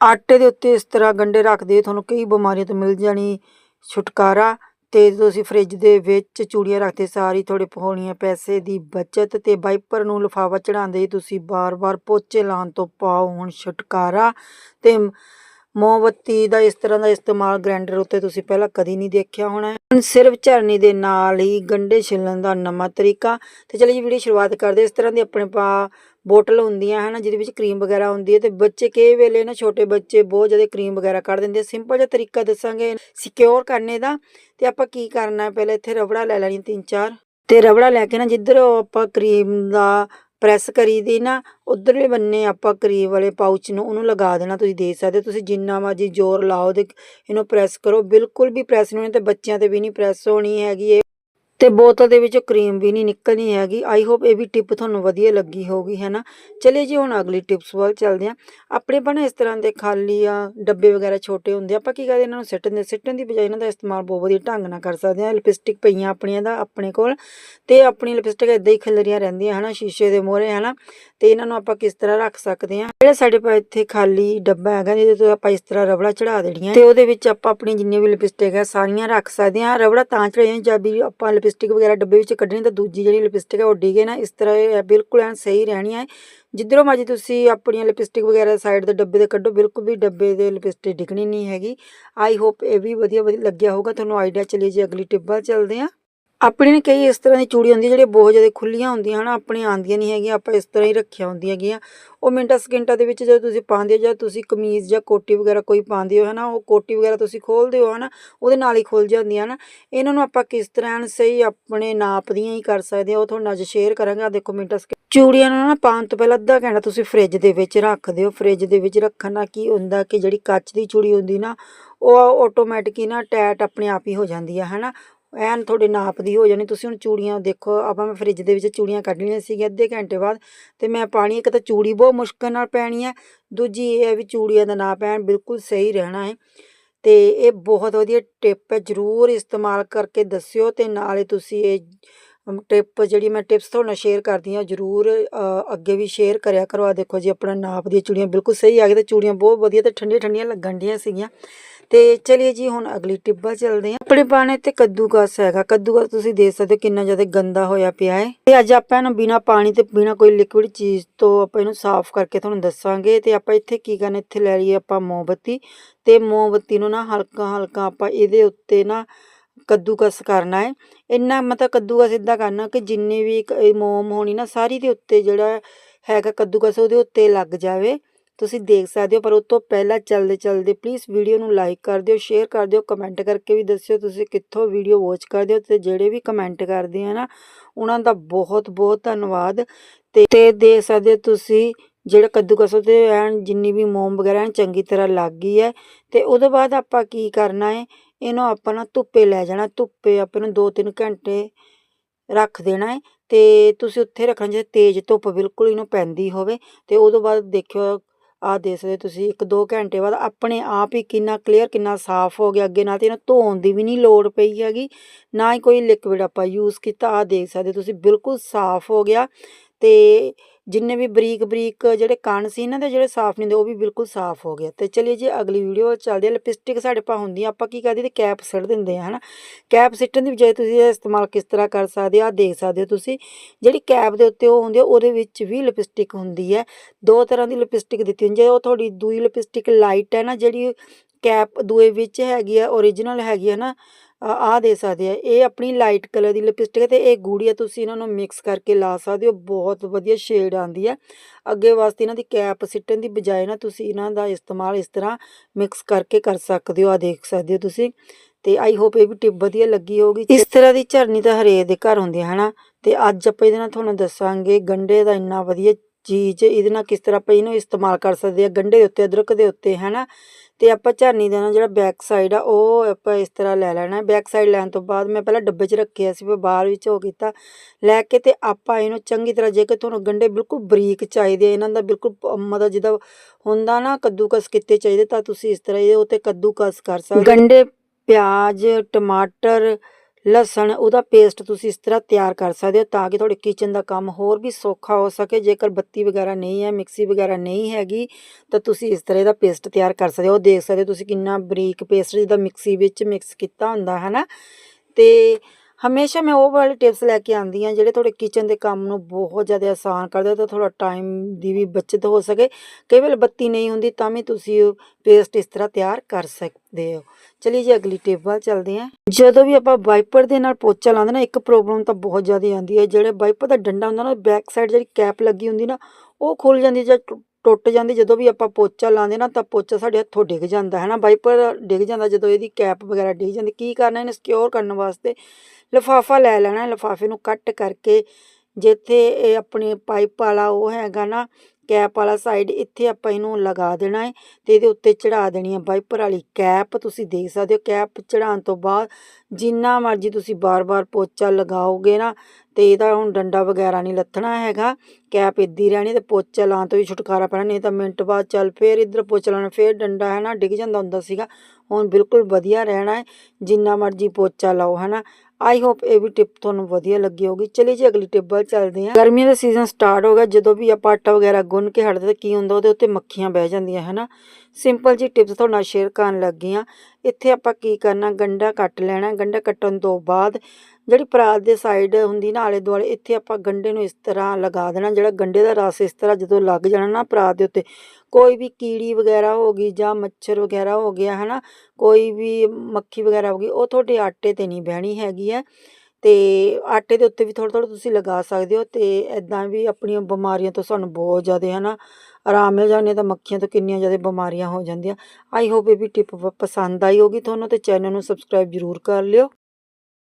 ਆਟੇ ਦੇ ਉੱਤੇ ਇਸ ਤਰ੍ਹਾਂ ਗੰਡੇ ਰੱਖਦੇ, ਤੁਹਾਨੂੰ ਕਈ ਬਿਮਾਰੀਆਂ ਤੋਂ ਮਿਲ ਜਾਣੀ, ਛੁਟਕਾਰਾ ਤੇ ਤੁਸੀਂ ਫ੍ਰਿਜ ਦੇ ਵਿੱਚ ਚੂੜੀਆਂ ਰੱਖਦੇ, ਸਾਰੀ ਥੋੜੇ ਹੋਣੀਆਂ ਪੈਸੇ ਦੀ ਬਚਤ ਤੇ ਵਾਈਪਰ ਨੂੰ ਲਿਫਾਫਾ ਚੜਾਉਂਦੇ ਤੁਸੀਂ ਬਾਰ-ਬਾਰ ਪੋਚੇ ਲਾਉਣ ਤੋਂ ਪਾਓ ਹੁਣ ਛੁਟਕਾਰਾ ਤੇ ਮੋਮਬੱਤੀ ਦਾ ਇਸ ਤਰ੍ਹਾਂ ਦਾ ਇਸਤੇਮਾਲ ਗ੍ਰਾਈਂਡਰ ਉੱਤੇ ਤੁਸੀਂ ਪਹਿਲਾਂ ਕਦੀ ਨਹੀਂ ਦੇਖਿਆ ਹੋਣਾ ਹੁਣ ਸਿਰਫ ਝਰਨੀ ਦੇ ਨਾਲ ਹੀ ਗੰਡੇ ਛਿੱਲਣ ਦਾ ਨਵਾਂ ਤਰੀਕਾ। ਤੇ ਚਲਿਏ ਜੀ, ਵੀਡੀਓ ਸ਼ੁਰੂਆਤ ਕਰਦੇ ਇਸ ਤਰ੍ਹਾਂ ਦੀ ਆਪਣੇ ਪਾ ਬੋਟਲ ਹੁੰਦੀਆਂ ਹਨ, ਜਿਹਦੇ ਵਿੱਚ ਕਰੀਮ ਵਗੈਰਾ ਹੁੰਦੀ ਹੈ ਤੇ ਬੱਚੇ ਕਈ ਵੇਲੇ ਨਾ ਛੋਟੇ ਬੱਚੇ ਬਹੁਤ ਜ਼ਿਆਦਾ ਕਰੀਮ ਵਗੈਰਾ ਕੱਢ ਦਿੰਦੇ ਸਿੰਪਲ ਜਿਹਾ ਤਰੀਕਾ ਦੱਸਾਂਗੇ ਸਿਕਿਉਰ ਕਰਨੇ ਦਾ। ਤੇ ਆਪਾਂ ਕੀ ਕਰਨਾ ਹੈ? ਪਹਿਲਾਂ ਇੱਥੇ ਰਬੜਾ ਲੈ ਲੈਣੀ ਤਿੰਨ ਚਾਰ। ਤੇ ਰਬੜਾ ਲੈ ਕੇ ਨਾ ਜਿੱਧਰ ਆਪਾਂ ਕਰੀਮ ਦਾ ਪ੍ਰੈਸ ਕਰੀਦੀ ਨਾ, ਉਧਰਲੇ ਬੰਨੇ ਆਪਾਂ ਕਰੀਬ ਵਾਲੇ ਪਾਊਚ ਨੂੰ ਉਹਨੂੰ ਲਗਾ ਦੇਣਾ, ਤੁਸੀਂ ਦੇਖ ਸਕਦੇ ਹੋ। ਤੁਸੀਂ ਜਿੰਨਾ ਮਰਜ਼ੀ ਜ਼ੋਰ ਲਾਓ ਤੇ ਇਹਨੂੰ ਪ੍ਰੈਸ ਕਰੋ ਬਿਲਕੁਲ ਵੀ ਪ੍ਰੈਸ ਨਹੀਂ ਹੋਣੀ ਤੇ ਬੱਚਿਆਂ ਤੇ ਵੀ ਨਹੀਂ ਪ੍ਰੈਸ ਹੋਣੀ ਹੈਗੀ ਇਹ ਤੇ ਬੋਤਲ ਦੇ ਵਿੱਚੋਂ ਕਰੀਮ ਵੀ ਨਹੀਂ ਨਿਕਲਣੀ ਹੈਗੀ। ਆਈ ਹੋਪ ਇਹ ਵੀ ਟਿਪ ਤੁਹਾਨੂੰ ਵਧੀਆ ਲੱਗੀ ਹੋਊਗੀ ਹੈ ਨਾ? ਚਲਿਏ ਜੀ ਹੁਣ ਅਗਲੀ ਟਿਪਸ ਵੱਲ ਚੱਲਦੇ ਹਾਂ। ਆਪਣੇ ਬਣੇ ਇਸ ਤਰ੍ਹਾਂ ਦੇ ਖਾਲੀ ਆ ਡੱਬੇ ਵਗੈਰਾ ਛੋਟੇ ਹੁੰਦੇ ਆ, ਆਪਾਂ ਕੀ ਕਰਦੇ ਇਹਨਾਂ ਨੂੰ ਸਿੱਟਣ ਦੇ ਸਿੱਟਣ ਦੀ ਬਜਾਏ ਇਹਨਾਂ ਦਾ ਇਸਤੇਮਾਲ ਬਹੁਤ ਵਧੀਆ ਢੰਗ ਨਾਲ ਕਰ ਸਕਦੇ ਹਾਂ। ਲਿਪਸਟਿਕ ਪਈਆਂ ਆਪਣੀਆਂ ਦਾ ਆਪਣੇ ਕੋਲ। ਤੇ ਆਪਣੀ ਲਿਪਸਟਿਕ ਇਦਾਂ ਹੀ ਖਿਲਰੀਆਂ ਰਹਿੰਦੀਆਂ ਹਨਾ ਸ਼ੀਸ਼ੇ ਦੇ ਮੂਹਰੇ ਹਨਾ ਤੇ ਇਹਨਾਂ ਨੂੰ ਆਪਾਂ ਕਿਸ ਤਰ੍ਹਾਂ ਰੱਖ ਸਕਦੇ ਹਾਂ? ਜਿਹੜਾ ਸਾਡੇ ਪਾ ਇੱਥੇ ਖਾਲੀ ਡੱਬਾ ਹੈਗਾ ਜਿਹਦੇ ਤੋਂ ਆਪਾਂ ਇਸ ਤਰ੍ਹਾਂ ਰਬੜਾ ਚੜਾ ਦੇਣੀਆਂ। ਤੇ ਉਹਦੇ ਵਿੱਚ ਆਪਾਂ ਆਪਣੀ ਜਿੰਨੀਆਂ ਵੀ ਲਿਪਸਟਿਕ ਹੈ ਸਾਰੀਆਂ ਰੱਖ ਸਕਦੇ ਹਾਂ। ਰਬੜਾ ਤਾਂ ਚੜਾਈਆਂ ਜਦ ਵੀ ਆਪਾਂ ਲਿਪਸਟਿਕ ਲਿਪਸਟਿਕ ਵਗੈਰਾ ਡੱਬੇ ਵਿੱਚ ਕੱਢਣੀ ਤਾਂ ਦੂਜੀ ਜਿਹੜੀ ਲਿਪਸਟਿਕ ਹੈ ਉਹ ਡਿਗੇ ਨਾ, ਇਸ ਤਰ੍ਹਾਂ ਇਹ ਬਿਲਕੁਲ ਐਨ ਸਹੀ ਰਹਿਣੀ ਹੈ ਜਿੱਧਰੋਂ ਮਰਜ਼ੀ ਤੁਸੀਂ ਆਪਣੀਆਂ ਲਿਪਸਟਿਕ ਵਗੈਰਾ ਸਾਈਡ ਦੇ ਡੱਬੇ ਦੇ ਕੱਢੋ, ਬਿਲਕੁਲ ਵੀ ਡੱਬੇ ਦੇ ਲਿਪਸਟਿਕ ਡਿਗਣੀ ਨਹੀਂ ਹੈਗੀ। ਆਈ ਹੋਪ ਇਹ ਵੀ ਵਧੀਆ ਵਧੀਆ ਲੱਗਿਆ ਹੋਊਗਾ। ਤੁਹਾਨੂੰ ਆਈਡੀਆ ਚਲੀ ਜੀ, ਅਗਲੀ ਟਿਪ ਵੱਲ ਚੱਲਦੇ ਹਾਂ ਆਪਣੇ ਨੇ ਕਈ ਇਸ ਤਰ੍ਹਾਂ ਦੀ ਚੂੜੀਆਂ ਹੁੰਦੀਆਂ ਜਿਹੜੀਆਂ ਬਹੁਤ ਜ਼ਿਆਦਾ ਖੁੱਲੀਆਂ ਹੁੰਦੀਆਂ ਹਨ, ਆਪਣੇ ਆਂਦੀਆਂ ਨਹੀਂ ਹੈਗੀਆਂ, ਆਪਾਂ ਇਸ ਤਰ੍ਹਾਂ ਹੀ ਰੱਖੀਆਂ ਹੁੰਦੀਆਂ ਹੈਗੀਆਂ। ਉਹ ਮਿੰਟਾਂ ਸਕਿੰਟਾਂ ਦੇ ਵਿੱਚ ਜਦੋਂ ਤੁਸੀਂ ਪਾਉਂਦੇ ਹੋ ਜਾਂ ਤੁਸੀਂ ਕਮੀਜ਼ ਜਾਂ ਕੋਟੀ ਵਗੈਰਾ ਕੋਈ ਪਾਉਂਦੇ ਹੋ, ਹਨਾ, ਉਹ ਕੋਟੀ ਵਗੈਰਾ ਤੁਸੀਂ ਖੋਲਦੇ ਹੋ, ਹਨਾ, ਉਹਦੇ ਨਾਲ ਹੀ ਖੁੱਲ ਜਾਂਦੀਆਂ ਹਨ। ਇਹਨਾਂ ਨੂੰ ਆਪਾਂ ਕਿਸ ਤਰ੍ਹਾਂ ਸਹੀ ਆਪਣੇ ਨਾਪ ਦੀਆਂ ਹੀ ਕਰ ਸਕਦੇ ਹਾਂ, ਉਹ ਤੁਹਾਨੂੰ ਅੱਜ ਸ਼ੇਅਰ ਕਰਾਂਗੇ। ਦੇਖੋ ਮਿੰਟਾਂ ਸਕਿ- ਚੂੜੀਆਂ ਨੂੰ ਨਾ ਪਾਉਣ ਤੋਂ ਪਹਿਲਾਂ ਅੱਧਾ ਘੰਟਾ ਤੁਸੀਂ ਫ੍ਰਿਜ ਦੇ ਵਿੱਚ ਰੱਖ ਦਿਓ। ਫ੍ਰਿਜ ਦੇ ਵਿੱਚ ਰੱਖਣ ਨਾਲ ਕੀ ਹੁੰਦਾ ਕਿ ਜਿਹੜੀ ਕੱਚ ਦੀ ਚੂੜੀ ਹੁੰਦੀ ਨਾ, ਉਹ ਆਟੋਮੈਟਿਕ ਹੀ ਨਾ ਟੈਟ ਆਪਣੇ ਆਪ ਹੀ ਹੋ ਜਾਂਦੀ ਆ, ਹਨਾ। ਐਨ ਤੁਹਾਡੇ ਨਾਪ ਦੀ ਹੋ ਜਾਣੀ, ਤੁਸੀਂ ਹੁਣ ਚੂੜੀਆਂ ਦੇਖੋ, ਆਪਾਂ ਮੈਂ ਫ੍ਰਿਜ ਦੇ ਵਿੱਚ ਚੂੜੀਆਂ ਕੱਢ ਲਈਆਂ ਸੀਗੀਆਂ ਅੱਧੇ ਘੰਟੇ ਬਾਅਦ ਤੇ ਮੈਂ ਪਾਣੀ, ਇੱਕ ਤਾਂ ਚੂੜੀ ਬਹੁਤ ਮੁਸ਼ਕਲ ਨਾਲ ਪੈਣੀ ਹੈ, ਦੂਜੀ ਇਹ ਹੈ ਵੀ ਚੂੜੀਆਂ ਦਾ ਨਾਪ ਐਨ ਬਿਲਕੁਲ ਸਹੀ ਰਹਿਣਾ ਹੈ ਤੇ ਇਹ ਬਹੁਤ ਵਧੀਆ ਟਿਪ ਹੈ, ਜਰੂਰ ਇਸਤੇਮਾਲ ਕਰਕੇ ਦੱਸਿਓ ਤੇ ਨਾਲੇ ਤੁਸੀਂ ਇਹ ਟਿਪ ਜਿਹੜੀ ਮੈਂ ਟਿਪਸ ਤੁਹਾਡੇ ਨਾਲ ਸ਼ੇਅਰ ਕਰਦੀ ਹਾਂ, ਜਰੂਰ ਅੱਗੇ ਵੀ ਸ਼ੇਅਰ ਕਰਿਆ ਕਰੋ। ਆ ਦੇਖੋ ਜੀ, ਆਪਣਾ ਨਾਪ ਦੀਆਂ ਚੂੜੀਆਂ ਬਿਲਕੁਲ ਸਹੀ ਆ ਗਈ ਤੇ ਚੂੜੀਆਂ ਬਹੁਤ ਵਧੀਆ ਤੇ ਠੰਡੀਆਂ ਠੰਡੀਆਂ ਲੱਗਣ ਡੀਆਂ ਸੀਗੀਆਂ। ਤੇ ਚਲਿਏ ਜੀ, ਹੁਣ ਅਗਲੀ ਟਿੱਬਾ ਚੱਲਦੇ ਹਾਂ। ਆਪਣੇ ਪਾਣੇ ਤੇ ਕੱਦੂਕਸ ਹੈਗਾ। ਕੱਦੂਕਸ ਤੁਸੀਂ ਦੇਖ ਸਕਦੇ ਹੋ ਕਿੰਨਾ ਜ਼ਿਆਦਾ ਗੰਦਾ ਹੋਇਆ ਪਿਆ ਹੈ। ਤੇ ਅੱਜ ਆਪਾਂ ਇਹਨੂੰ ਬਿਨਾ ਪਾਣੀ ਤੇ ਬਿਨਾ ਕੋਈ ਲਿਕੁਇਡ ਚੀਜ਼ ਤੋਂ ਆਪਾਂ ਇਹਨੂੰ ਸਾਫ਼ ਕਰਕੇ ਤੁਹਾਨੂੰ ਦੱਸਾਂਗੇ। ਤੇ ਆਪਾਂ ਇੱਥੇ ਕੀ ਕਰਨਾ, ਇੱਥੇ ਲੈ ਲਈਏ ਆਪਾਂ ਮੋਮਬੱਤੀ। ਤੇ ਮੋਮਬੱਤੀ ਨੂੰ ਨਾ ਹਲਕਾ ਹਲਕਾ ਆਪਾਂ ਇਹਦੇ ਉੱਤੇ ਨਾ ਕੱਦੂਕਸ ਕਰਨਾ ਹੈ। ਇੰਨਾ ਮਤਲਬ ਕੱਦੂਕਸ ਇਦਾਂ ਕਰਨਾ ਕਿ ਜਿੰਨੀ ਵੀ ਕ- ਮੋਮ ਹੋਣੀ ਨਾ ਸਾਰੀ ਦੇ ਉੱਤੇ ਜਿਹੜਾ ਹੈਗਾ ਕੱਦੂਕਸ ਉਹਦੇ ਉੱਤੇ ਲੱਗ ਜਾਵੇ। ਤੁਸੀਂ ਦੇਖ ਸਕਦੇ ਹੋ, ਪਰ ਉਸ ਤੋਂ ਪਹਿਲਾਂ ਚੱਲਦੇ ਚੱਲਦੇ ਪਲੀਜ਼ ਵੀਡੀਓ ਨੂੰ ਲਾਈਕ ਕਰ ਦਿਓ ਸ਼ੇਅਰ ਕਰ ਦਿਓ ਕਮੈਂਟ ਕਰਕੇ ਵੀ ਦੱਸਿਓ ਤੁਸੀਂ ਕਿੱਥੋਂ ਵੀਡੀਓ ਵਾਚ ਕਰਦੇ ਹੋ ਤੇ ਜਿਹੜੇ ਵੀ ਕਮੈਂਟ ਕਰਦੇ ਆ ਨਾ, ਉਹਨਾਂ ਦਾ ਬਹੁਤ ਬਹੁਤ ਧੰਨਵਾਦ। ਤੇ ਤੇ ਦੇਖ ਸਕਦੇ ਹੋ ਤੁਸੀਂ ਜਿਹੜਾ ਕੱਦੂਕਸ ਤੇ ਐਨ ਜਿੰਨੀ ਵੀ ਮੋਮ ਵਗੈਰਾ ਚੰਗੀ ਤਰ੍ਹਾਂ ਲੱਗ ਗਈ ਹੈ। ਤੇ ਉਹਦੇ ਬਾਅਦ ਆਪਾਂ ਕੀ ਕਰਨਾ ਹੈ ਇਹਨੂੰ ਆਪਾਂ ਨਾ ਧੁੱਪੇ ਲੈ ਜਾਣਾ, ਧੁੱਪੇ ਆਪਾਂ ਨੂੰ 2-3 ਘੰਟੇ ਰੱਖ ਦੇਣਾ ਹੈ ਤੇ ਤੁਸੀਂ ਉੱਥੇ ਰੱਖਣਾ ਜੇ ਤੇਜ਼ ਧੁੱਪ ਬਿਲਕੁਲ ਇਹਨੂੰ ਪੈਂਦੀ ਹੋਵੇ ਤੇ ਉਦੋਂ ਬਾਅਦ ਦੇਖਿਓ ਆਹ ਦੇਖ ਸਕਦੇ ਤੁਸੀਂ ਇੱਕ ਦੋ ਘੰਟੇ ਬਾਅਦ ਆਪਣੇ ਆਪ ਹੀ ਕਿੰਨਾ ਕਲੀਅਰ ਕਿੰਨਾ ਸਾਫ਼ ਹੋ ਗਿਆ। ਅੱਗੇ ਨਾ ਤੇ ਇਹਨੂੰ ਧੋਣ ਦੀ ਵੀ ਨਹੀਂ ਲੋੜ ਪਈ ਹੈਗੀ, ਨਾ ਹੀ ਕੋਈ ਲਿਕਵਿਡ ਆਪਾਂ ਯੂਜ਼ ਕੀਤਾ। ਆਹ ਦੇਖ ਸਕਦੇ ਤੁਸੀਂ, ਬਿਲਕੁਲ ਸਾਫ਼ ਹੋ ਗਿਆ ਅਤੇ ਜਿੰਨੇ ਵੀ ਬਰੀਕ ਬਰੀਕ ਜਿਹੜੇ ਕਣ ਸੀ ਇਹਨਾਂ ਦੇ ਜਿਹੜੇ ਸਾਫ਼ ਨਹੀਂ ਹੁੰਦੇ, ਉਹ ਵੀ ਬਿਲਕੁਲ ਸਾਫ਼ ਹੋ ਗਿਆ ਅਤੇ ਚਲਿਏ ਜੀ ਅਗਲੀ ਵੀਡੀਓ ਚੱਲਦੀ ਹੈ। ਲਿਪਸਟਿਕ ਸਾਡੇ ਪਾ ਹੁੰਦੀ ਆ ਆਪਾਂ ਕੀ ਕਰਦੇ ਤੇ ਕੈਪ ਸਿੱਟ ਦਿੰਦੇ ਆ ਹਨਾ। ਕੈਪ ਸਿੱਟਣ ਦੀ ਬਜਾਏ ਤੁਸੀਂ ਇਹ ਇਸਤੇਮਾਲ ਕਿਸ ਤਰ੍ਹਾਂ ਕਰ ਸਕਦੇ ਆ ਆਹ ਦੇਖ ਸਕਦੇ ਹੋ ਤੁਸੀਂ। ਜਿਹੜੀ ਕੈਪ ਦੇ ਉੱਤੇ ਉਹ ਹੁੰਦੀ ਆ, ਉਹਦੇ ਵਿੱਚ ਵੀ ਲਿਪਸਟਿਕ ਹੁੰਦੀ ਹੈ। ਦੋ ਤਰ੍ਹਾਂ ਦੀ ਲਿਪਸਟਿਕ ਦਿੱਤੀ ਹੁੰਦੀ ਹੈ ਉਹ ਤੁਹਾਡੀ ਦੂਈ ਲਿਪਸਟਿਕ ਲਾਈਟ ਹੈ ਨਾ, ਜਿਹੜੀ ਕੈਪ ਦੂਏ ਵਿੱਚ ਹੈਗੀ ਆ origignal ਹੈਗੀ ਹੈ ਨਾ ਆ ਦੇ ਸਕਦੇ ਆ। ਇਹ ਆਪਣੀ ਲਾਈਟ ਕਲਰ ਦੀ ਲਿਪਸਟਿਕ ਹੈ ਤੇ ਇਹ ਗੂੜੀ ਆ ਤੁਸੀਂ ਇਹਨਾਂ ਨੂੰ ਮਿਕਸ ਕਰਕੇ ਲਾ ਸਕਦੇ ਹੋ। ਬਹੁਤ ਵਧੀਆ ਸ਼ੇਡ ਆਂਦੀ ਹੈ। ਅੱਗੇ ਵਾਸਤੇ ਇਹਨਾਂ ਦੀ ਕੈਪ ਸਿੱਟਣ ਦੀ ਬਜਾਏ ਨਾ ਤੁਸੀਂ ਇਹਨਾਂ ਦਾ ਇਸਤੇਮਾਲ ਇਸ ਤਰ੍ਹਾਂ ਮਿਕਸ ਕਰਕੇ ਕਰ ਸਕਦੇ ਹੋ। ਆ ਦੇਖ ਸਕਦੇ ਹੋ ਤੁਸੀਂ। ਤੇ ਆਈ ਹੋਪ ਇਹ ਵੀ ਟਿਪ ਵਧੀਆ ਲੱਗੀ ਹੋਊਗੀ। ਇਸ ਤਰ੍ਹਾਂ ਦੀ ਝਰਨੀ ਤਾਂ ਹਰੇਕ ਦੇ ਘਰ ਹੁੰਦੀ ਹੈ, ਹਨਾ? ਤੇ ਅੱਜ ਆਪਾਂ ਇਹਦੇ ਨਾਲ ਤੁਹਾਨੂੰ ਦੱਸਾਂਗੇ ਗੰਡੇ ਦਾ ਇੰਨਾ ਵਧੀਆ ਚੀਜ਼ ਇਹਦੇ ਨਾਲ ਕਿਸ ਤਰ੍ਹਾਂ ਆਪਾਂ ਇਹਨੂੰ ਇਸਤੇਮਾਲ ਕਰ ਸਕਦੇ ਆ ਗੰਡੇ ਦੇ ਉੱਤੇ ਅਦਰਕ ਦੇ ਉੱਤੇ ਹਨਾ? ਤੇ ਆਪਾਂ ਝਰਨੀ ਦਾ ਨਾ ਜਿਹੜਾ ਬੈਕ ਸਾਈਡ ਆ ਉਹ ਆਪਾਂ ਇਸ ਤਰ੍ਹਾਂ ਲੈ ਲੈਣਾ। ਬੈਕ ਸਾਈਡ ਲੈਣ ਤੋਂ ਬਾਅਦ ਮੈਂ ਪਹਿਲਾਂ ਡੱਬੇ 'ਚ ਰੱਖਿਆ ਸੀ ਫਿਰ ਬਾਹਰ ਵਿੱਚ ਉਹ ਕੀਤਾ। ਲੈ ਕੇ ਤੇ ਆਪਾਂ ਇਹਨੂੰ ਚੰਗੀ ਤਰ੍ਹਾਂ ਜੇ ਕਿ ਤੁਹਾਨੂੰ ਗੰਡੇ ਬਿਲਕੁਲ ਬਰੀਕ ਚਾਹੀਦੇ ਆ, ਇਹਨਾਂ ਦਾ ਬਿਲਕੁਲ ਮਤਲਬ ਜਿੱਦਾਂ ਹੁੰਦਾ ਨਾ ਕੱਦੂਕਸ ਕੀਤੇ ਚਾਹੀਦੇ ਤਾਂ ਤੁਸੀਂ ਇਸ ਤਰ੍ਹਾਂ ਇਹਦੇ ਉੱਤੇ ਕੱਦੂਕਸ ਕਰ ਸਕਦੇ ਹੋ। ਗੰਡੇ ਪਿਆਜ਼ ਟਮਾਟਰ ਲਸਣ, ਉਹਦਾ ਪੇਸਟ ਤੁਸੀਂ ਇਸ ਤਰ੍ਹਾਂ ਤਿਆਰ ਕਰ ਸਕਦੇ ਹੋ ਤਾਂ ਕਿ ਤੁਹਾਡੇ ਕਿਚਨ ਦਾ ਕੰਮ ਹੋਰ ਵੀ ਸੌਖਾ ਹੋ ਸਕੇ। ਜੇਕਰ ਬੱਤੀ ਵਗੈਰਾ ਨਹੀਂ ਹੈ, ਮਿਕਸੀ ਵਗੈਰਾ ਨਹੀਂ ਹੈਗੀ, ਤਾਂ ਤੁਸੀਂ ਇਸ ਤਰ੍ਹਾਂ ਇਹਦਾ ਪੇਸਟ ਤਿਆਰ ਕਰ ਸਕਦੇ ਹੋ। ਉਹ ਦੇਖ ਸਕਦੇ ਹੋ ਤੁਸੀਂ ਕਿੰਨਾ ਬਰੀਕ ਪੇਸਟ ਜਿਹਦਾ ਮਿਕਸੀ ਵਿੱਚ ਮਿਕਸ ਕੀਤਾ ਹੁੰਦਾ ਹੈ ਨਾ ਤੇ ਹਮੇਸ਼ਾ ਮੈਂ ਉਹ ਵਾਲੇ ਟਿਪਸ ਲੈ ਕੇ ਆਉਂਦੀ ਹਾਂ ਜਿਹੜੇ ਤੁਹਾਡੇ ਕਿਚਨ ਦੇ ਕੰਮ ਨੂੰ ਬਹੁਤ ਜ਼ਿਆਦਾ ਆਸਾਨ ਕਰਦੇ ਤਾਂ ਤੁਹਾਡਾ ਟਾਈਮ ਦੀ ਵੀ ਬਚਤ ਹੋ ਸਕੇ। ਕਈ ਵੇਲੇ ਬੱਤੀ ਨਹੀਂ ਹੁੰਦੀ ਤਾਂ ਵੀ ਤੁਸੀਂ ਪੇਸਟ ਇਸ ਤਰ੍ਹਾਂ ਤਿਆਰ ਕਰ ਸਕਦੇ ਹੋ। ਚਲਿਏ ਜੀ ਅਗਲੀ ਟਿਪ ਵੱਲ ਚੱਲਦੇ ਹਾਂ। ਜਦੋਂ ਵੀ ਆਪਾਂ ਵਾਈਪਰ ਦੇ ਨਾਲ ਪੋਚਾ ਲਾਉਂਦੇ ਨਾ, ਇੱਕ ਪ੍ਰੋਬਲਮ ਤਾਂ ਬਹੁਤ ਜ਼ਿਆਦਾ ਆਉਂਦੀ ਹੈ। ਜਿਹੜੇ ਵਾਈਪਰ ਦਾ ਡੰਡਾ ਹੁੰਦਾ ਨਾ ਬੈਕ ਸਾਈਡ ਜਿਹੜੀ ਕੈਪ ਲੱਗੀ ਹੁੰਦੀ ਨਾ, ਉਹ ਖੁੱਲ ਜਾਂਦੀ ਜਾਂ ਟੁੱਟ ਜਾਂਦੀ, ਜਦੋਂ ਵੀ ਆਪਾਂ ਪੋਚਾ ਲਾਉਂਦੇ ਨਾ ਤਾਂ ਪੋਚਾ ਸਾਡੇ ਹੱਥੋਂ ਡਿੱਗ ਜਾਂਦਾ ਹੈ ਨਾ ਵਾਈਪਰ ਡਿੱਗ ਜਾਂਦਾ ਜਦੋਂ ਇਹਦੀ ਕੈਪ ਵਗੈਰਾ ਡਿੱਗ ਜਾਂਦੀ, ਕੀ ਕਰਨਾ ਇਹਨੂੰ ਸਿਕਿਉਰ ਕਰਨ ਵਾਸਤੇ ਲਿਫਾਫਾ ਲੈ ਲੈਣਾ, ਲਿਫਾਫੇ ਨੂੰ ਕੱਟ ਕਰਕੇ, ਜਿੱਥੇ ਇਹ ਆਪਣੇ ਪਾਈਪ ਵਾਲਾ ਉਹ ਹੈਗਾ ਨਾ ਕੈਪ ਵਾਲਾ ਸਾਈਡ ਇੱਥੇ ਆਪਾਂ ਇਹਨੂੰ ਲਗਾ ਦੇਣਾ ਹੈ ਤੇ ਇਹਦੇ ਉੱਤੇ ਚੜਾ ਦੇਣੀ ਹੈ ਵਾਈਪਰ ਵਾਲੀ ਕੈਪ ਤੁਸੀਂ ਦੇਖ ਸਕਦੇ ਹੋ ਕੈਪ ਚੜਾਉਣ ਤੋਂ ਬਾਅਦ ਜਿੰਨਾ ਮਰਜ਼ੀ ਤੁਸੀਂ ਬਾਰ-ਬਾਰ ਪੋਚਾ ਲਗਾਓਗੇ ਨਾ ਤੇ ਇਹਦਾ ਹੁਣ ਡੰਡਾ ਵਗੈਰਾ ਨਹੀਂ ਲੱਥਣਾ ਹੈਗਾ। ਕੈਪ ਇੱਦੀ ਰਹਿਣੀ ਤੇ ਪੋਚਾ ਲਾਉਣ ਤੋਂ ਵੀ ਛੁਟਕਾਰਾ ਪੈਣਾ, ਨਹੀਂ ਤਾਂ ਮਿੰਟ ਬਾਅਦ ਚੱਲ ਫੇਰ ਇੱਧਰ ਪੋਚਾ ਲਾਉਣਾ, ਫੇਰ ਡੰਡਾ ਹੈ ਨਾ ਡਿੱਗ ਜਾਂਦਾ ਹੁੰਦਾ ਸੀਗਾ। ਹੁਣ ਬਿਲਕੁਲ ਵਧੀਆ ਰਹਿਣਾ ਹੈ ਜਿੰਨਾ ਮਰਜ਼ੀ ਪੋਚਾ ਲਾਓ, ਹੈ ਨਾ। ਆਈ ਹੋਪ ਇਹ ਵੀ ਟਿਪ ਤੁਹਾਨੂੰ ਵਧੀਆ ਲੱਗੀ ਹੋਗੀ ਚਲਿਏ ਜੀ, ਅਗਲੀ ਟਿਪ ਵੱਲ ਚੱਲਦੇ ਹਾਂ। ਗਰਮੀਆਂ ਦਾ ਸੀਜ਼ਨ ਸਟਾਰਟ ਹੋ ਗਿਆ, ਜਦੋਂ ਵੀ ਆਪਾਂ ਆਟਾ ਵਗੈਰਾ ਗੁੰਨ ਕੇ ਹਟਦੇ ਤਾਂ ਕੀ ਹੁੰਦਾ, ਉਹਦੇ ਉੱਤੇ ਮੱਖੀਆਂ ਬਹਿ ਜਾਂਦੀਆਂ, ਹਨਾ? ਸਿੰਪਲ ਜੀ ਟਿਪਸ ਤੁਹਾਡੇ ਨਾਲ ਸ਼ੇਅਰ ਕਰਨ ਲੱਗੀ ਹਾਂ। ਇੱਥੇ ਆਪਾਂ ਕੀ ਕਰਨਾ, ਗੰਡਾ ਕੱਟ ਲੈਣਾ, ਗੰਡਾ ਕੱਟਣ ਤੋਂ ਬਾਅਦ ਜਿਹੜੀ ਪਰਾਤ ਦੇ ਸਾਈਡ ਹੁੰਦੀ ਨਾ ਆਲੇ ਦੁਆਲੇ, ਇੱਥੇ ਆਪਾਂ ਗੰਡੇ ਨੂੰ ਇਸ ਤਰ੍ਹਾਂ ਲਗਾ ਦੇਣਾ, ਜਿਹੜਾ ਗੰਡੇ ਦਾ ਰਸ ਇਸ ਤਰ੍ਹਾਂ ਜਦੋਂ ਲੱਗ ਜਾਣਾ ਨਾ ਪਰਾਤ ਦੇ ਉੱਤੇ, ਕੋਈ ਵੀ ਕੀੜੀ ਵਗੈਰਾ ਹੋ ਗਈ ਜਾਂ ਮੱਛਰ ਵਗੈਰਾ ਹੋ ਗਿਆ ਹੈ ਨਾ ਕੋਈ ਵੀ ਮੱਖੀ ਵਗੈਰਾ ਹੋ ਗਈ, ਉਹ ਤੁਹਾਡੇ ਆਟੇ ਤੇ ਨਹੀਂ ਬਹਿਣੀ ਹੈਗੀ ਹੈ। ਅਤੇ ਆਟੇ ਦੇ ਉੱਤੇ ਵੀ ਥੋੜ੍ਹਾ ਥੋੜ੍ਹਾ ਤੁਸੀਂ ਲਗਾ ਸਕਦੇ ਹੋ ਅਤੇ ਇੱਦਾਂ ਵੀ ਆਪਣੀਆਂ ਬਿਮਾਰੀਆਂ ਤੋਂ ਸਾਨੂੰ ਬਹੁਤ ਜ਼ਿਆਦਾ, ਹੈ ਨਾ? ਆਰਾਮ ਮਿਲ ਜਾਂਦੇ ਤਾਂ ਮੱਖੀਆਂ ਤੋਂ ਕਿੰਨੀਆਂ ਜ਼ਿਆਦਾ ਬਿਮਾਰੀਆਂ ਹੋ ਜਾਂਦੀਆਂ। ਆਈ ਹੋਪ ਇਹ ਵੀ ਟਿਪ ਪਸੰਦ ਆਈ ਹੋਗੀ ਤੁਹਾਨੂੰ ਅਤੇ ਚੈਨਲ ਨੂੰ ਸਬਸਕ੍ਰਾਈਬ ਜ਼ਰੂਰ ਕਰ ਲਿਓ।